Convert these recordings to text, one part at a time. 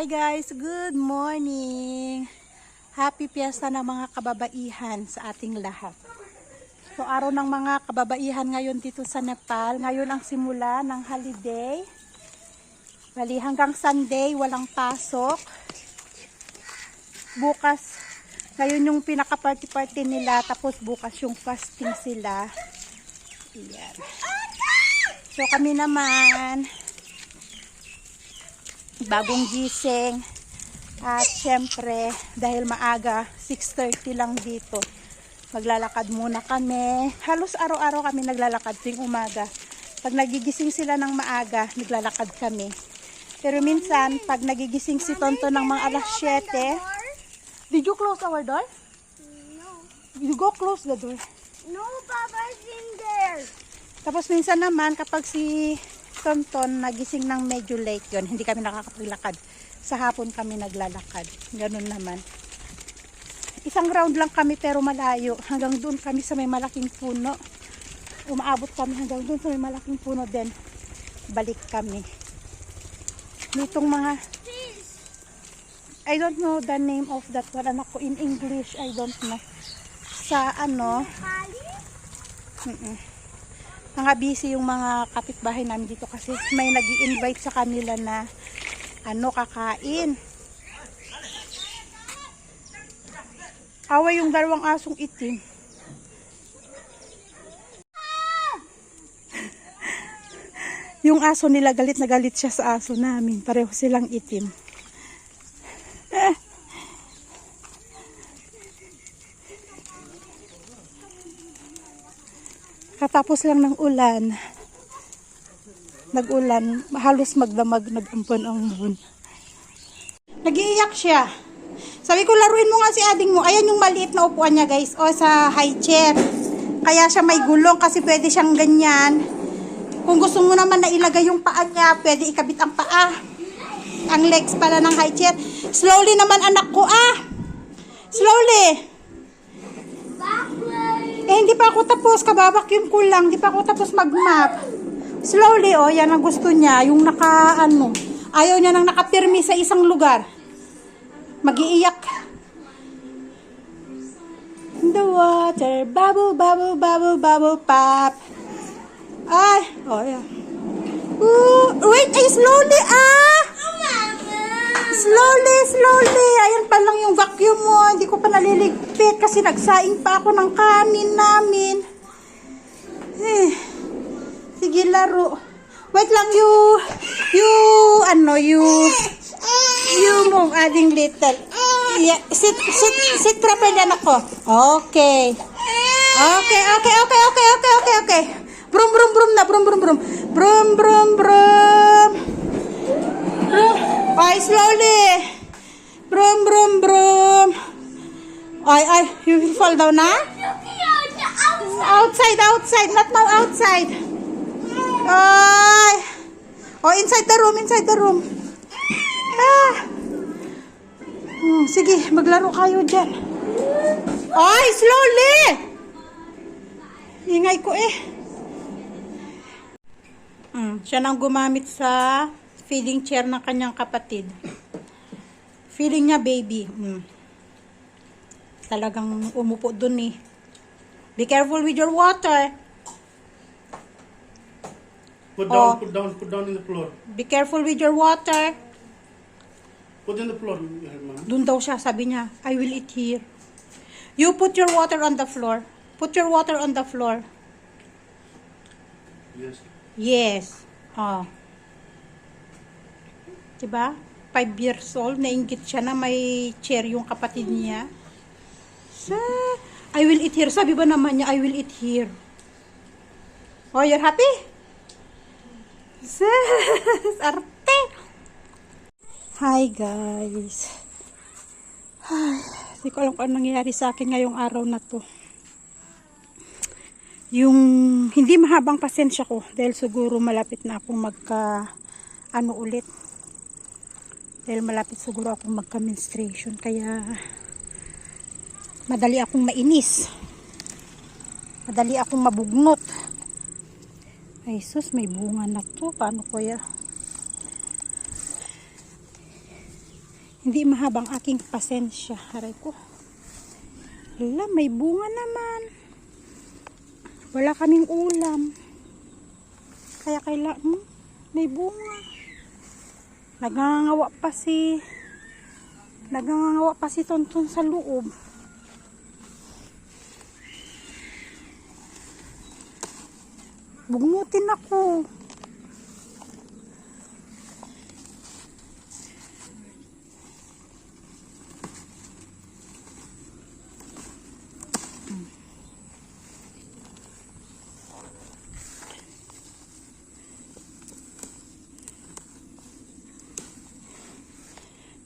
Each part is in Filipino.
Hi guys, good morning. Happy Fiesta ng mga kababaihan sa ating lahat. So araw ng mga kababaihan ngayon dito sa Nepal. Ngayon ang simula ng holiday. Bali hanggang Sunday walang pasok. Bukas ngayon yung pinaka-party-party nila tapos bukas yung fasting sila. Iyan. So kami naman bagong gising. At syempre, dahil maaga, 6.30 lang dito. Maglalakad muna kami. Halos araw-araw kami naglalakad tuwing umaga. Pag nagigising sila ng maaga, naglalakad kami. Pero minsan, pag nagigising si Tonto ng mga alas 7, Did you close our door? No. You go close the door. No, Papa's in there. Tapos minsan naman, kapag si Tonton nagising ng medyo late yon hindi kami nakakapaglakad. Sa hapon kami naglalakad. Ganun naman. Isang round lang kami pero malayo. Hanggang doon kami sa may malaking puno. Umaabot kami hanggang doon sa may malaking puno din. Balik kami. Nitong mga I don't know the name of that one. Anak ko in English, I don't know. Sa ano, Mm-mm. Mga busy yung mga kapitbahay namin dito kasi may nag invite sa kanila na ano kakain. Awa yung dalawang asong itim. yung aso nila galit na galit siya sa aso namin. Pareho silang itim. Katapos lang ng ulan. Nag-ulan, halos magdamag, nag-ampon ang moon. Nagiiyak siya. Sabi ko, laruin mo nga si ading mo. Ayan yung maliit na upuan niya, guys. O, sa high chair. Kaya siya may gulong kasi pwede siyang ganyan. Kung gusto mo naman na ilagay yung paa niya, pwede ikabit ang paa. Ang legs pala ng high chair. Slowly naman, anak ko, ah! Slowly! Eh, hindi pa ako tapos. Kababakyum ko lang. Hindi pa ako tapos mag-map. Slowly, oh, yan ang gusto niya. Yung naka, ano, ayaw niya nang nakapirmi sa isang lugar. Mag-iiyak. In the water, bubble, bubble, bubble, bubble, pop. Ay, oh, yeah. Ooh, wait, ay, slowly, ah! Slowly, slowly. Ayan pa lang yung vacuum mo. Hindi ko pa naliligpit kasi nagsaing pa ako ng kanin namin. Eh, sige, laro. Wait lang, you, you, ano, you, you move, adding little. Yeah, sit, sit, sit proper yan ako. Okay. Okay, okay, okay, okay, okay, okay, okay. Brum, brum, brum na, brum, brum, brum. Brum, brum, brum. Brum. Ay, slowly. Brum, brum, brum. Ay, ay, you will fall down na? Outside, outside, not now outside. Ay. Oh, inside the room, inside the room. Ah. Hmm, sige, maglaro kayo dyan. Ay, slowly. Ingay ko eh. Hmm, siya nang gumamit sa feeding chair ng kanyang kapatid. Feeling niya baby. Hmm. Talagang umupo dun eh. Be careful with your water. Put Oh. down, put down, put down in the floor. Be careful with your water. Put in the floor, Herman. Doon daw siya, sabi niya, I will eat here. You put your water on the floor. Put your water on the floor. Yes. Yes. Oh. Diba? Five years old, nainggit siya na may chair yung kapatid niya. Sa, I will eat here. Sabi ba naman niya, I will eat here. Oh, you're happy? Sus, arte. Hi, guys. Ay, hindi ko alam kung anong nangyayari sa akin ngayong araw na to yung hindi mahabang pasensya ko dahil siguro malapit na akong magka ano ulit dahil malapit siguro akong magka menstruation kaya madali akong mainis madali akong mabugnot ay sus may bunga na to paano kaya Hindi mahabang aking pasensya. Haray ko. Lala, may bunga naman. Wala kaming ulam. Kaya kaila, hmm, may bunga. Nagangawa pa si nagangawa pa si Tonton sa loob. Bugnutin ako.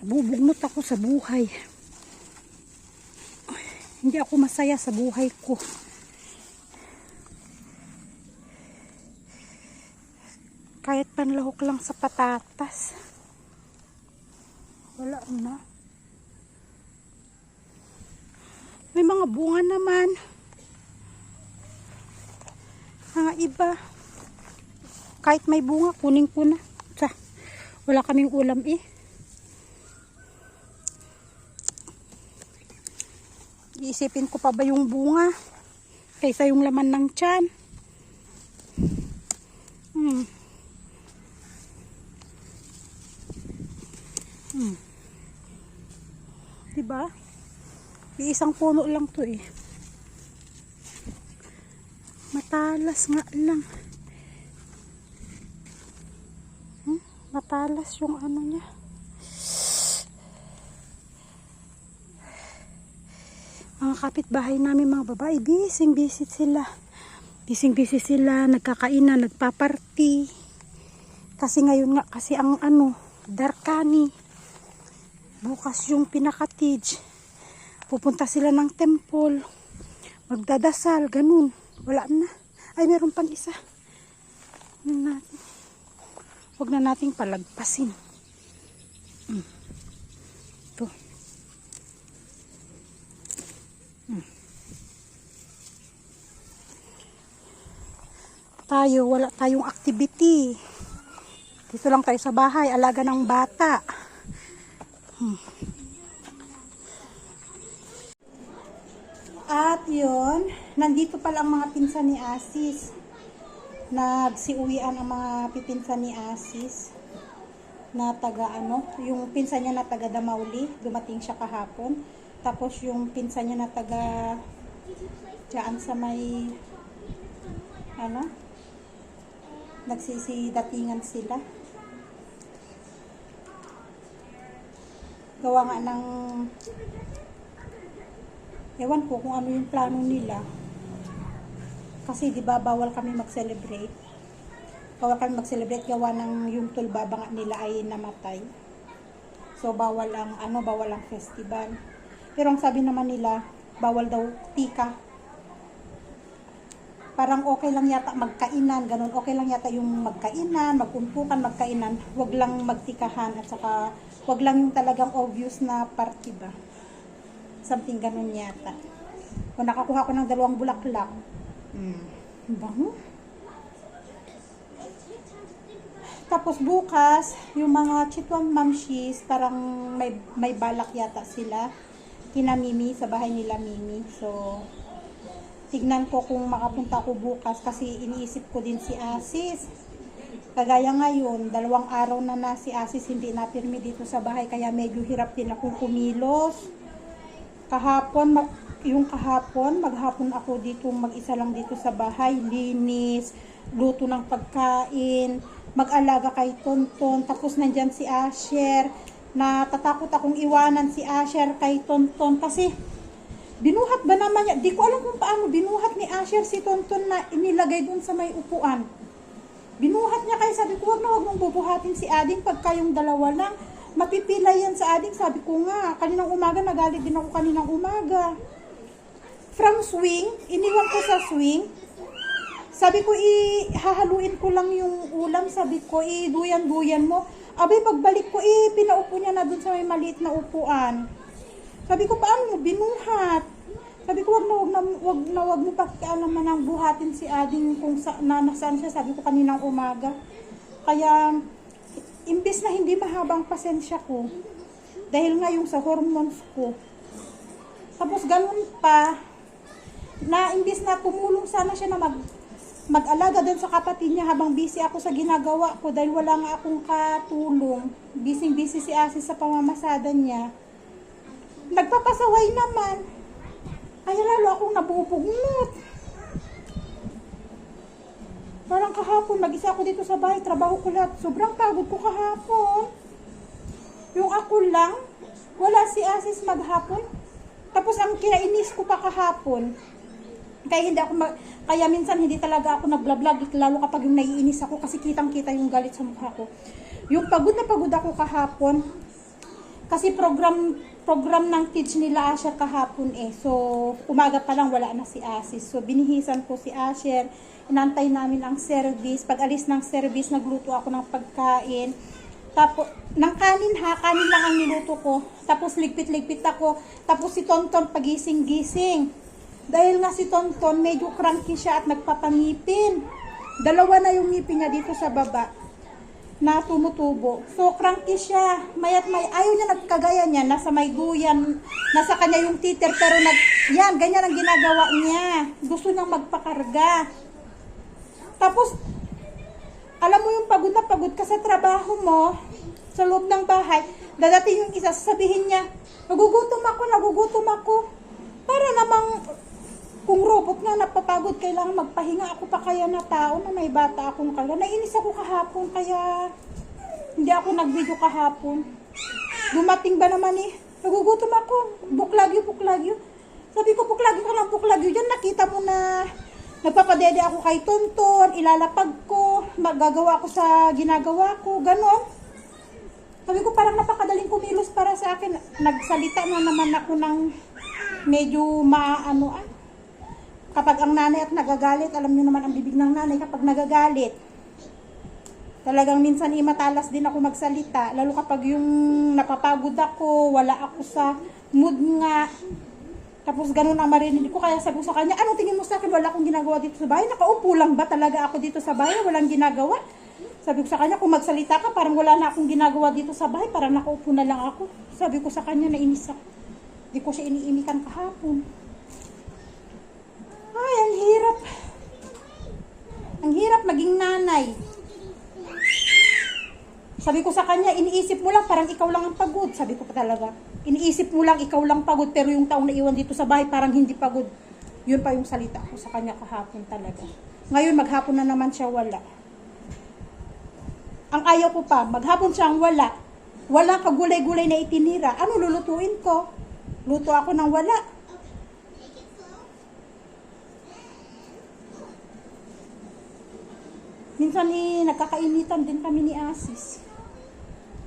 Nabubugnot ako sa buhay. Hindi ako masaya sa buhay ko. Kahit panlahok lang sa patatas. Wala na. May mga bunga naman. Mga iba. Kahit may bunga, kunin ko na. Sa, wala kaming ulam eh. Iisipin ko pa ba yung bunga kaysa yung laman ng tiyan. Hmm. Hmm. Diba? Iisang puno lang to eh. Matalas nga lang. Hmm? Matalas yung ano niya. mga kapitbahay namin mga babae, bising bisit sila. Bising busy sila, nagkakainan, nagpaparty. Kasi ngayon nga, kasi ang ano, darkani. Bukas yung pinaka-tige. Pupunta sila ng temple. Magdadasal, ganun. Wala na. Ay, meron pang isa. Ano natin? Huwag na nating palagpasin. Hmm. Ito. tayo, wala tayong activity. Dito lang tayo sa bahay, alaga ng bata. Hmm. At yun, nandito pala ang mga pinsan ni Asis. Nagsiuwian ang mga pipinsan ni Asis na taga ano, yung pinsan niya na taga Damauli, dumating siya kahapon. Tapos yung pinsan niya na taga diyan sa may ano, nagsisidatingan sila. Gawa nga ng ewan ko kung ano yung plano nila. Kasi di ba bawal kami mag-celebrate. Bawal kami mag-celebrate gawa ng yung tulbaba nila ay namatay. So bawal ang ano, bawal ang festival. Pero ang sabi naman nila, bawal daw tika parang okay lang yata magkainan, ganun. Okay lang yata yung magkainan, magkumpukan, magkainan. Huwag lang magtikahan at saka huwag lang yung talagang obvious na party ba. Something ganun yata. Kung nakakuha ko ng dalawang bulaklak, mm, bango. Tapos bukas, yung mga chitwang mamshis, parang may, may balak yata sila. Kina Mimi, sa bahay nila Mimi. So, tignan ko kung makapunta ako bukas kasi iniisip ko din si Asis. Kagaya ngayon, dalawang araw na na si Asis hindi napirmi dito sa bahay kaya medyo hirap din akong kumilos. Kahapon, yung kahapon, maghapon ako dito, mag-isa lang dito sa bahay, linis, luto ng pagkain, mag-alaga kay Tonton, tapos nandyan si Asher, natatakot akong iwanan si Asher kay Tonton kasi Binuhat ba naman niya? Di ko alam kung paano binuhat ni Asher si Tonton na inilagay dun sa may upuan. Binuhat niya kaya sabi ko, wag na wag mong bubuhatin si Ading pagka yung dalawa lang. Mapipila yan sa Ading. Sabi ko nga, kaninang umaga, nagalit din ako kaninang umaga. From swing, iniwan ko sa swing. Sabi ko, ihahaluin ko lang yung ulam. Sabi ko, iduyan-duyan mo. Abay, pagbalik ko, eh, pinaupo niya na dun sa may maliit na upuan. Sabi ko, paano mo binuhat? Sabi ko, wag na wag na wag, na, wag mo pakialaman ng buhatin si Ading kung sa, na nasaan siya. Sabi ko kaninang umaga. Kaya, imbes na hindi mahabang pasensya ko, Dahil nga yung sa hormones ko. Tapos ganun pa, na imbis na tumulong sana siya na mag mag-alaga doon sa kapatid niya habang busy ako sa ginagawa ko dahil wala nga akong katulong. Busy-busy si Asi sa pamamasada niya. Nagpapasaway naman. Kaya lalo akong nabubugnot. Parang kahapon, mag-isa ako dito sa bahay, trabaho ko lahat. Sobrang pagod ko kahapon. Yung ako lang, wala si Asis maghapon. Tapos ang kinainis ko pa kahapon, kaya hindi ako ma- kaya minsan hindi talaga ako nagblablag lalo kapag yung naiinis ako kasi kitang-kita yung galit sa mukha ko. Yung pagod na pagod ako kahapon kasi program program ng kids nila Asher kahapon eh. So umaga pa lang wala na si Asis. So binihisan ko si Asher. Inantay namin ang service. Pag alis ng service, nagluto ako ng pagkain. Tapos, ng kanin ha, kanin lang ang niluto ko. Tapos ligpit-ligpit ako. Tapos si Tonton pagising-gising. Dahil nga si Tonton, medyo cranky siya at nagpapangipin. Dalawa na yung ngipin niya dito sa baba na tumutubo. So, cranky siya. Mayat may, ayaw niya nagkagaya niya. Nasa may guyan, nasa kanya yung titer. Pero nag, yan, ganyan ang ginagawa niya. Gusto niyang magpakarga. Tapos, alam mo yung pagod na pagod ka sa trabaho mo, sa loob ng bahay, dadating yung isa, sasabihin niya, nagugutom ako, nagugutom ako. Para namang, kung robot nga napapagod, kailangan magpahinga ako pa kaya na tao na may bata akong kaya. Nainis ako kahapon, kaya hindi ako nag-video kahapon. Dumating ba naman eh, nagugutom ako, buklagyo, buklagyo. Sabi ko, buklagyo ka ng buklagyo dyan, nakita mo na nagpapadede ako kay Tonton, ilalapag ko, magagawa ko sa ginagawa ko, ganon. Sabi ko parang napakadaling kumilos para sa akin. Nagsalita na naman ako ng medyo maano ah. Kapag ang nanay at nagagalit, alam niyo naman ang bibig ng nanay kapag nagagalit. Talagang minsan imatalas din ako magsalita. Lalo kapag yung napapagod ako, wala ako sa mood nga. Tapos ganun ang marinig ko. Kaya sabi ko sa kanya, ano tingin mo sa akin? Wala akong ginagawa dito sa bahay. Nakaupo lang ba talaga ako dito sa bahay? Walang ginagawa. Sabi ko sa kanya, kung magsalita ka, parang wala na akong ginagawa dito sa bahay. Parang nakaupo na lang ako. Sabi ko sa kanya, nainis ako. Di ko siya iniimikan kahapon. Ay, ang hirap. Ang hirap maging nanay. Sabi ko sa kanya, iniisip mo lang, parang ikaw lang ang pagod. Sabi ko pa talaga. Iniisip mo lang, ikaw lang pagod, pero yung taong naiwan dito sa bahay, parang hindi pagod. Yun pa yung salita ko sa kanya kahapon talaga. Ngayon, maghapon na naman siya wala. Ang ayaw ko pa, maghapon siyang wala. Wala ka gulay-gulay na itinira. Ano lulutuin ko? Luto ako ng wala. Minsan eh, nagkakainitan din kami ni Asis.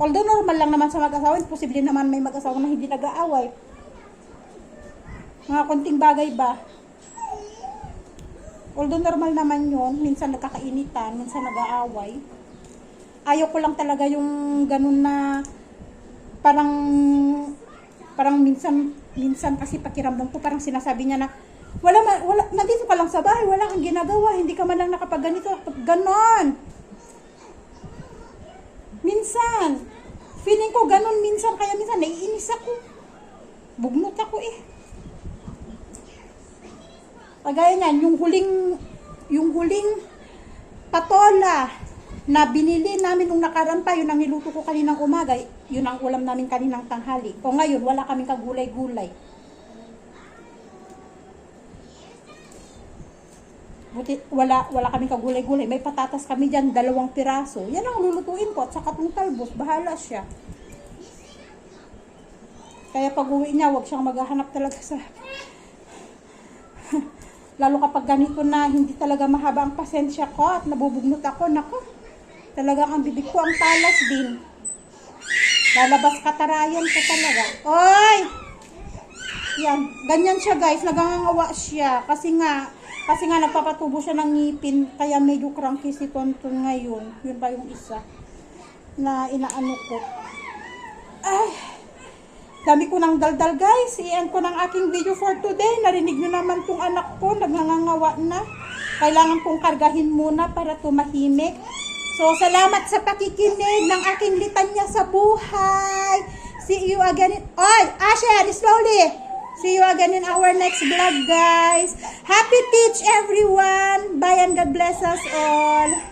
Although normal lang naman sa mag-asawa, posible naman may mag-asawa na hindi nag-aaway. Mga konting bagay ba? Although normal naman yon, minsan nagkakainitan, minsan nag-aaway. Ayaw ko lang talaga yung ganun na parang parang minsan minsan kasi pakiramdam ko parang sinasabi niya na wala wala nandito ka lang sa bahay, wala kang ginagawa, hindi ka man lang nakapagganito, ganon. Minsan, feeling ko ganon minsan, kaya minsan naiinis ako. Bugnot ako eh. Kagaya niyan, yung huling, yung huling patola na binili namin nung nakaraan pa, yun ang niluto ko kaninang umaga, yun ang ulam namin kaninang tanghali. O ngayon, wala kaming kagulay-gulay. Buti, wala, wala kaming kagulay-gulay. May patatas kami dyan, dalawang piraso. Yan ang lulutuin ko at saka itong talbos. Bahala siya. Kaya pag uwi niya, wag siyang maghahanap talaga sa... Lalo kapag ganito na, hindi talaga mahaba ang pasensya ko at nabubugnot ako. Nako, talagang ang bibig ko ang talas din. Lalabas katarayan ko talaga. Oy! Yan, ganyan siya guys, nagangangawa siya. Kasi nga, kasi nga nagpapatubo siya ng ngipin, kaya medyo cranky si Tonton ngayon. Yun pa yung isa na inaano ko. Ay, dami ko ng daldal guys. Iyan ko ng aking video for today. Narinig nyo naman tong anak ko, nagngangawa na. Kailangan kong kargahin muna para tumahimik. So, salamat sa pakikinig ng aking litanya sa buhay. See you again in... Oy! Ashen! Slowly! See you again in our next vlog, guys. Happy teach, everyone. Bye and God bless us all.